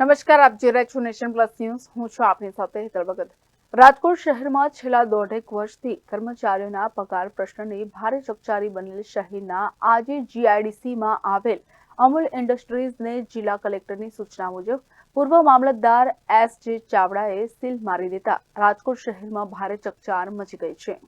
નમસ્કાર, આપ જોઈ રહ્યા છો નેશન પ્લસ ન્યૂઝ. હું છું આપની સાથે હેતલ ભગત. રાજકોટ શહેરમાં છેલ્લા દોઢેક વર્ષથી કર્મચારીઓના પગાર પ્રશ્નની ભારે ચકચારી બનેલ શહેરના આજે જીઆઈડીસીમાં આવેલ અમૂલ ઇન્ડસ્ટ્રીઝને જિલ્લા કલેક્ટરની સૂચના મુજબ પૂર્વ મામલતદાર એસ જે ચાવડાએ સીલ મારી દેતા રાજકોટ શહેરમાં ભારે ચકચાર મચી ગઈ છે.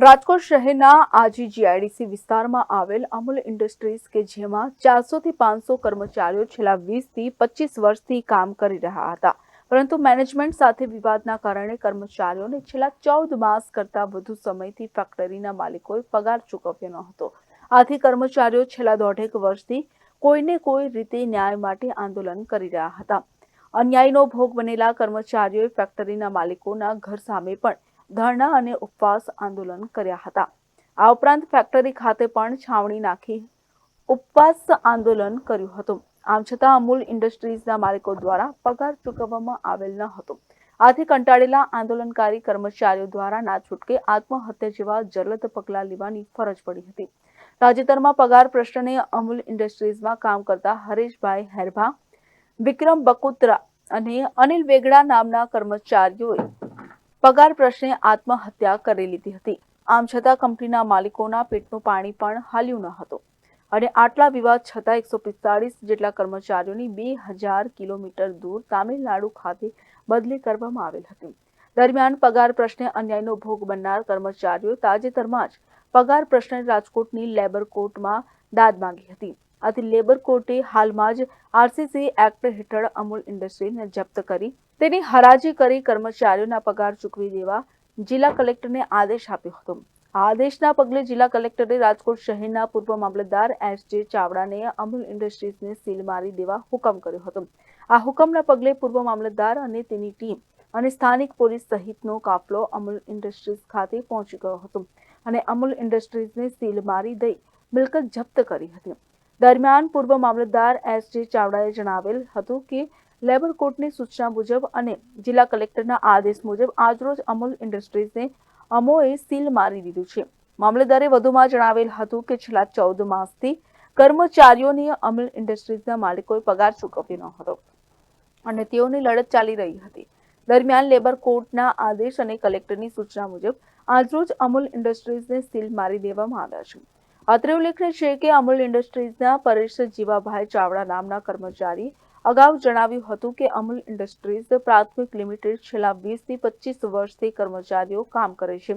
રાજકોટ શહેરના આજી જીઆઈડીસી વિસ્તારમાં આવેલ અમૂલ ઇન્ડસ્ટ્રીઝ કે જેમાં ચારસો થી પાંચસો કર્મચારીઓ છેલ્લા વીસથી પચીસ વર્ષથી કામ કરી રહ્યા હતા. પરંતુ મેનેજમેન્ટ સાથે વિવાદના કારણે કર્મચારીઓને છેલ્લા ચૌદ માસ કરતા વધુ સમયથી ફેક્ટરીના માલિકોએ પગાર ચૂકવ્યો ન હતો આથી કર્મચારીઓ છેલ્લા દોઢેક વર્ષથી કોઈને કોઈ રીતે ન્યાય માટે આંદોલન કરી રહ્યા હતા. અન્યાયનો ભોગ બનેલા કર્મચારીઓએ ફેક્ટરીના માલિકોના ઘર સામે પણ ધરણા અને ઉપવાસ આંદોલન કર્યા હતા. આ ઉપરાંત ફેક્ટરી ખાતે પણ છાવણી નાખી ઉપવાસ આંદોલન કર્યું હતું. આમ છતાં અમૂલ ઇન્ડસ્ટ્રીઝના માલિકો દ્વારા પગાર ચૂકવવામાં આવેલ ન હતો. આથી કંટાળેલા આંદોલનકારી કર્મચારીઓ દ્વારા ના છૂટકે આત્મહત્યા જેવા જલદ પગલાં લેવાની ફરજ પડી હતી. તાજેતરમાં પગાર પ્રશ્ને અમૂલ ઇન્ડસ્ટ્રીઝમાં કામ કરતા હરેશભાઈ હેરભા, વિક્રમ બકુત્રા અને અનિલ વેગડા નામના કર્મચારીઓએ પગાર પ્રશ્ને આત્મહત્યા કરી લીધી હતી. આમ છતાં કંપનીના માલિકોના પેટનું પાણી પણ હાલ્યું ન હતું. અને આટલા વિવાદ છતાં એકસો પિસ્તાળીસ જેટલા કર્મચારીઓની બે હજાર કિલોમીટર દૂર તામિલનાડુ ખાતે બદલી કરવામાં આવેલ હતી. દરમિયાન પગાર પ્રશ્ને અન્યાયનો ભોગ બનનાર કર્મચારીઓ તાજેતરમાં જ પગાર પ્રશ્ને રાજકોટની લેબર કોર્ટમાં દાદ માંગી હતી. આથી લેબર કોર્ટે હાલમાં જ આરસીસી એક્ટ હેઠળ અમૂલ ઇન્ડસ્ટ્રીને જપ્ત કરી. તેની હરાજી કરી કર્મચારીઓના પગાર ચૂકવી દેવા જિલ્લા કલેક્ટરને આદેશ આપ્યો હતો. આ આદેશના પગલે જિલ્લા કલેક્ટરે રાજકોટ શહેરના પૂર્વ મામલતદાર એસ જે ચાવડાને અમૂલ ઇન્ડસ્ટ્રીઝને સીલ મારી દેવા હુકમ કર્યો હતો. આ હુકમના પગલે પૂર્વ મામલતદાર અને તેની ટીમ અને સ્થાનિક પોલીસ સહિતનો કાફલો અમૂલ ઇન્ડસ્ટ્રીઝ ખાતે પહોંચી ગયો હતો અને અમૂલ ઇન્ડસ્ટ્રીઝને સીલ મારી દઈ મિલકત જપ્ત કરી હતી. દરમિયાન પૂર્વ મામલતદાર એસ જે ચાવડાએ જણાવેલ હતું કે લેબર કોર્ટની સૂચના મુજબ અને જિલ્લા કલેક્ટરના આદેશ મુજબ આજરોજ અમૂલ ઇન્ડસ્ટ્રીઝને અમોએ સીલ મારી દીધું છે. મામલતદારે વધુમાં જણાવેલ હતું કે છેલ્લા ચૌદ માસથી કર્મચારીઓને અમૂલ ઇન્ડસ્ટ્રીઝના માલિકોએ પગાર ચૂકવ્યો ન હતો અને તેઓની લડત ચાલી રહી હતી. દરમિયાન લેબર કોર્ટના આદેશ અને કલેક્ટરની સૂચના મુજબ આજરોજ અમૂલ ઇન્ડસ્ટ્રીઝને સીલ મારી દેવામાં આવ્યા છે. અત્રે ઉલ્લેખનીય છે કે અમૂલ ઇન્ડસ્ટ્રીઝના પરેશ જીવાભાઈ ચાવડા નામના કર્મચારી અગાઉ જણાવ્યું હતું કે અમૂલ ઇન્ડસ્ટ્રીઝ પ્રાથમિક લિમિટેડ છેલ્લા વીસથી પચીસ વર્ષથી કર્મચારીઓ કામ કરે છે.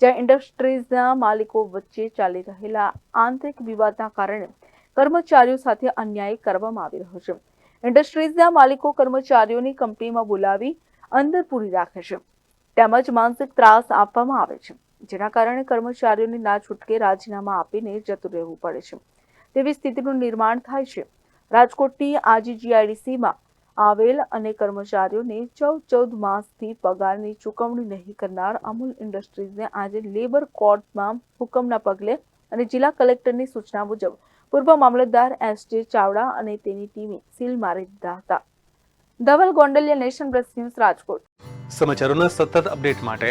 જ્યાં ઇન્ડસ્ટ્રીઝના માલિકો વચ્ચે ચાલી રહેલા આંતરિક વિવાદના કારણે કર્મચારીઓ સાથે અન્યાય કરવામાં આવી રહ્યો છે. ઇન્ડસ્ટ્રીઝના માલિકો કર્મચારીઓની કંપનીમાં બોલાવી અંદર પૂરી રાખે છે. તેમજ માનસિક ત્રાસ આપવામાં આવે છે. જેના કારણે કર્મચારીઓની ના છૂટકે રાજીનામા આપીને જતું રહેવું પડે છે. તેવી સ્થિતિનું નિર્માણ થાય છે. રાજકોટની આજીજીઆઈડીસીમાં આવેલ અને કર્મચારીઓને ચૌદ ચૌદ માસથી પગારની ચૂકવણી નહીં કરનાર અમૂલ ઇન્ડસ્ટ્રીઝને આજે લેબર કોર્ટમાં હુકમના પગલે અને જિલ્લા કલેક્ટરની સૂચના મુજબ પૂર્વ મામલતદાર એસ જે ચાવડા અને તેની ટીમે સીલ મારી દીધા હતા. Dhaval Gondaliya nation press news Rajkot. સમાચારોના સતત અપડેટ માટે